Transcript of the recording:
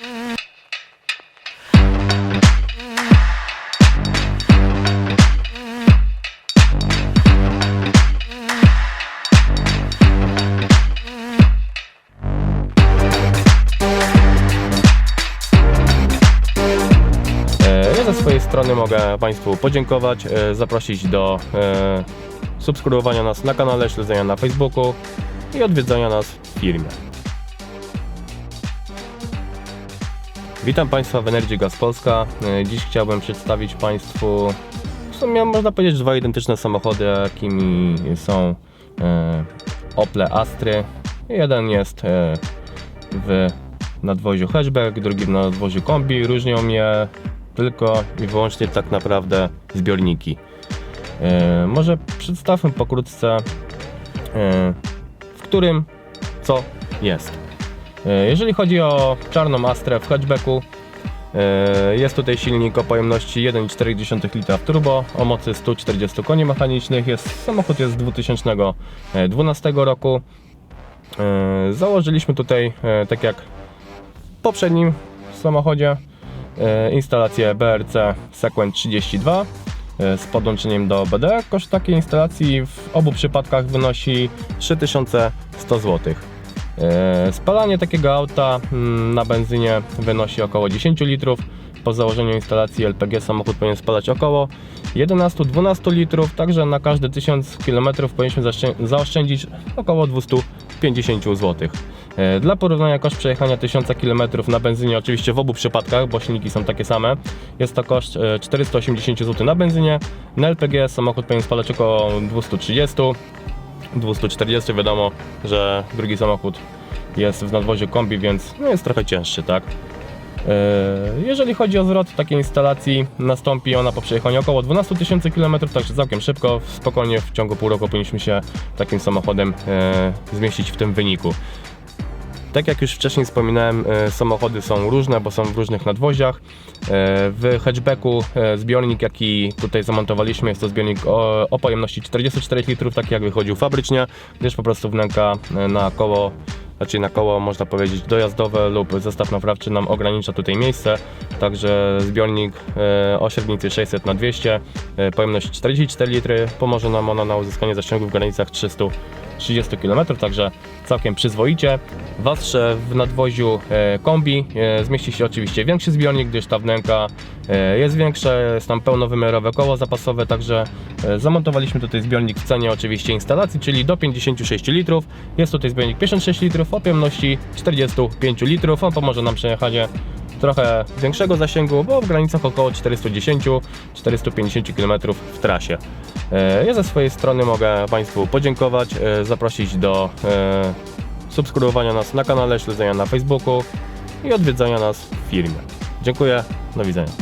E, Ja swojej strony mogę Państwu podziękować, e, zaprosić do e, subskrybowania nas na kanale, śledzenia na Facebooku i odwiedzania nas w firmie. Witam Państwa w Energy Gas Polska. E, Dziś chciałbym przedstawić Państwu w sumie można powiedzieć dwa identyczne samochody, jakimi są e, Opel Astry. Jeden jest e, w nadwoziu hatchback, drugi w nadwoziu kombi. Różnią je tylko i wyłącznie tak naprawdę zbiorniki. E, może przedstawmy pokrótce, e, w którym co jest. E, jeżeli chodzi o czarną Astrę w hatchbacku, e, jest tutaj silnik o pojemności 1,4 litra turbo o mocy 140 koni mechanicznych. Jest, samochód jest z 2012 roku. E, Założyliśmy tutaj, tak jak w poprzednim samochodzie, instalację BRC Sequent 32 e, z podłączeniem do BD. Koszt takiej instalacji w obu przypadkach wynosi 3100 zł. E, Spalanie takiego auta mm, na benzynie wynosi około 10 litrów. Po założeniu instalacji LPG samochód powinien spalać około 11-12 litrów, także na każde 1000 km powinniśmy zaoszczędzić około 250 zł. E, Dla porównania koszt przejechania 1000 km na benzynie, oczywiście w obu przypadkach, bo silniki są takie same, jest to koszt e, 480 zł na benzynie. Na LPG samochód powinien spalać około 230 240 wiadomo, że drugi samochód jest w nadwoziu kombi, więc no jest trochę cięższy, tak? E, Jeżeli chodzi o zwrot takiej instalacji, nastąpi ona po przejechaniu około 12 tysięcy km, także całkiem szybko, spokojnie w ciągu pół roku powinniśmy się takim samochodem e, zmieścić w tym wyniku. Tak jak już wcześniej wspominałem, e, samochody są różne, bo są w różnych nadwoziach. E, W hatchbacku e, zbiornik, jaki tutaj zamontowaliśmy, jest to zbiornik o, o pojemności 44 litrów, taki jak wychodził fabrycznie, gdyż po prostu wnęka na koło, znaczy na koło można powiedzieć dojazdowe lub zestaw naprawczy nam ogranicza tutaj miejsce. Także zbiornik o średnicy 600 na 200, e, pojemność 44 litry, pomoże nam ona na uzyskanie zasięgu w granicach 330 km, także całkiem przyzwoicie. W Astrze w nadwoziu e, kombi e, zmieści się oczywiście większy zbiornik, gdyż ta wnęka e, jest większa, jest tam pełnowymiarowe koło zapasowe, także zamontowaliśmy tutaj zbiornik w cenie oczywiście instalacji, czyli do 56 litrów. Jest tutaj zbiornik 56 litrów o pojemności 45 litrów. On pomoże nam przejechanie trochę większego zasięgu, bo w granicach około 410-450 km w trasie. E, Ja ze swojej strony mogę Państwu podziękować, e, zaprosić do e, subskrybowania nas na kanale, śledzenia na Facebooku i odwiedzania nas w firmie. Dziękuję, do widzenia.